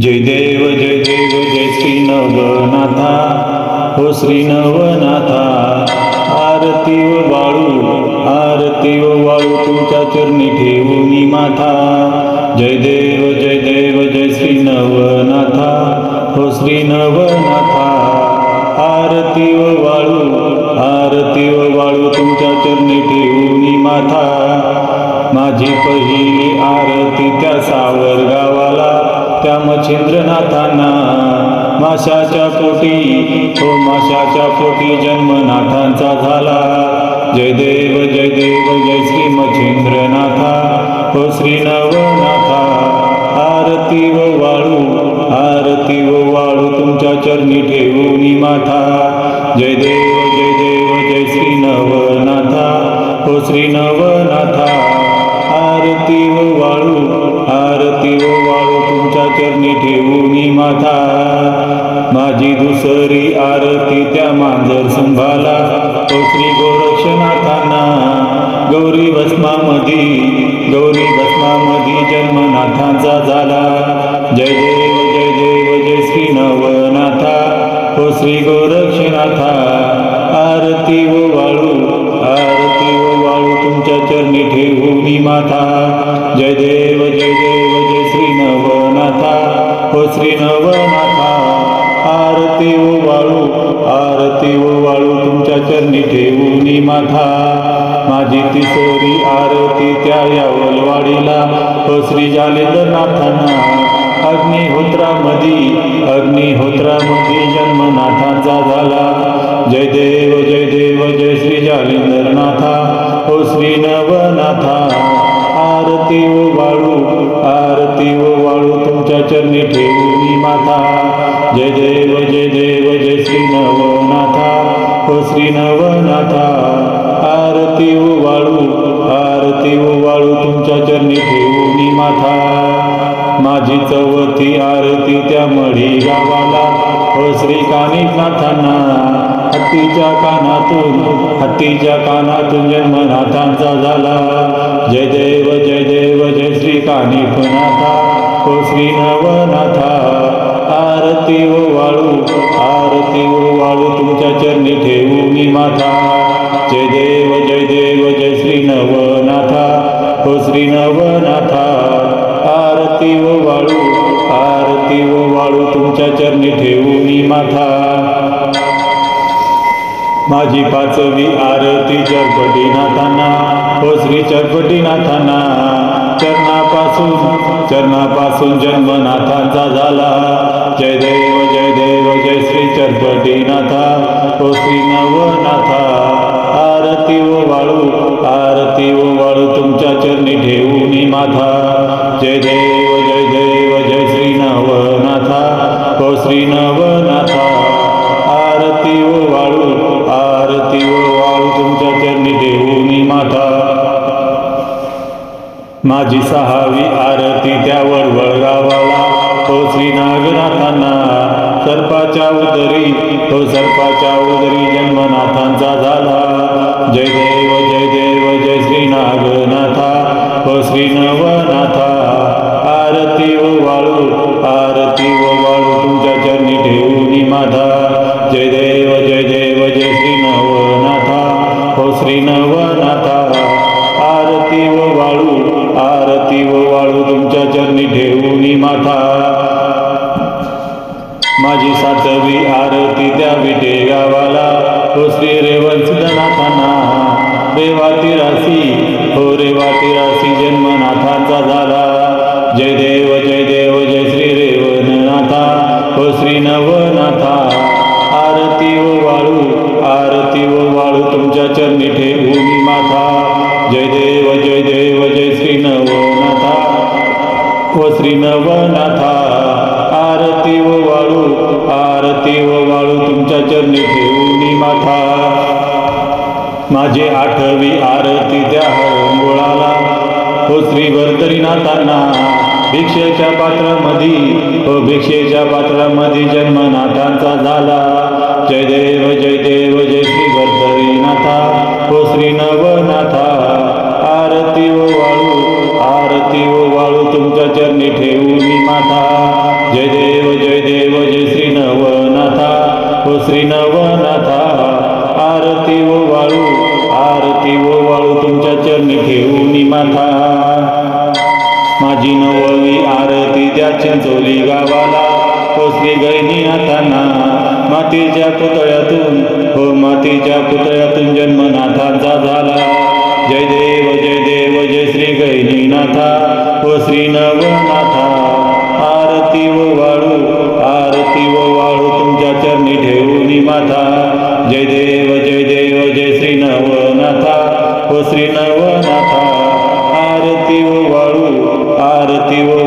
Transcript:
जय देव जय देव जय श्री नवनाथा हो श्री नवनाथा आरती व बाळू आरती व वाळू तुमच्या चरणी ठेवून माथा. जय देव जय देव जय श्री नवनाथा हो श्री नवनाथा आरती व वाळू आरती व वाळू तुमच्या चरणी ठेवून माथा. माझी पहिली आरती त्या सावर त्या मच्छिंद्रनाथांना माशाच्या पोटी तो माशाच्या पोटी जन्मनाथांचा झाला. जय देव जय देव जय श्री मच्छिंद्रनाथा हो श्री नवनाथा. आरती व वाळू आरती व वाळू तुमच्या चरणी ठेवून माथा. जय देव जय देव जय श्री नवनाथा हो श्री नवनाथा. आरती व वाळू आरती व वाळू तुमच्या चरणी ठेवून माथा माझी दुसरी आरती त्या मांजर संभाला तो श्री गोरक्षनाथांना. गौरी भस्मामधी गौरी भस्मामधी जन्मनाथांचा झाला. जय देव जय देव जय श्री नवनाथा. हो श्री गोरक्षनाथा आरती व वाळू आरती व वाळू तुमच्या चरणी ठेवून माथा जय देव जय देव. हो श्री नवनाथा. आरती व वाळू आरती व वाळू तुमच्या चरणी ठेवून माथा. माझी तिसरी आरती त्या यावलवाडीला हो श्री जालेंद्रनाथांना अग्निहोत्रामधी अग्निहोत्रामधी जन्मनाथांचा झाला. जय देव जय देव चरणी ठेवली माथा जय देव जय देव जय श्री नवनाथा. हो श्री नवनाथा आरती वाळू आरती वाळू तुमच्या चरणी ठेवली माथा माझी चवथी आरती त्या मढी गावाला हो श्री कानिकनाथांना हत्तीच्या कानातून हत्तीच्या कानातून जन्मनाथांचा झाला. जय देव जय देव जय श्री कानिकनाथा. हो श्री नवनाथा आरती ओ वाळू आरती ओ वाळू तुमच्या चरणी ठेवून माथा. जय देव जय देव जय श्री नवनाथा हो श्री नवनाथा आरती ओ वाळू आरती ओ वाळू तुमच्या चरणी ठेवून माथा. माझी पाचवी आरती चरपटीनाथांना हो श्री चरपटीनाथांना चरणापासून जन्मनाथांचा झाला. जय देव जय देव जय श्री चरपटीनाथा तो श्री नवनाथा. आरती ओ वाळू आरती ओ वाळू तुमच्या चरणी ठेवून माथा. जय देव जय देव जय श्री नवनाथा. तो श्री नवनाथा. माझी सहावी आरती त्या वडवळ गावाला तो श्री नागनाथांना सर्पाच्या उदरी। तो सर्पाच्या उदरी जन्मनाथांचा झाला। जय देव जय देव, जय श्री नागनाथा। हो श्री नवनाथा। आरती व वाळू, आरती व वाळू तुमच्या चरणी ठेवून माझा जय देव जय देव, जय श्री नवनाथा। हो श्री नवनाथा माथा माझी सातवी आरती त्या विटे गावाला. हो श्री रेवंसनाथांना रेवाती राशी हो रेवाती राशी जन्मनाथाचा झाला. जय देव जय देव जय श्री रेवननाथा. हो श्री नवनाथा. आरती व वाळू आरती व वाळू तुमच्या चरणी ठेवून माथा. जय देव जय देव जय श्री नवनाथा. श्री नवनाथा. आरती व वाळू आरती व वाळू तुमच्या चरणी ठेवून माथा. माझी आठवी आरती त्या मुळाला हो श्री वर्तरीनाथांना भिक्षेच्या पात्रामध्ये हो भिक्षेच्या पात्रामध्ये जन्मनाथांचा झाला. जय देव जय देव जय श्री वर्तरीनाथा हो श्री नवनाथा. वाळू. आरती व वाळू तुमच्या चरणी ठेवून माथा. माझी नववी आरती त्या चिंचोली गावाला. पोचली गैनी हाताना मातीच्या पुतळ्यातून हो मातीच्या पुतळ्यातून जन्मनाथांचा झाला. जय देव जय देव जय श्री गैनीनाथा हो श्री नवनाथा. आरती व वाळू आरती व वाळू तुमच्या चरणी ठेवून माथा. जय देव पसरी नवनाथा आरती व वाळू आरती व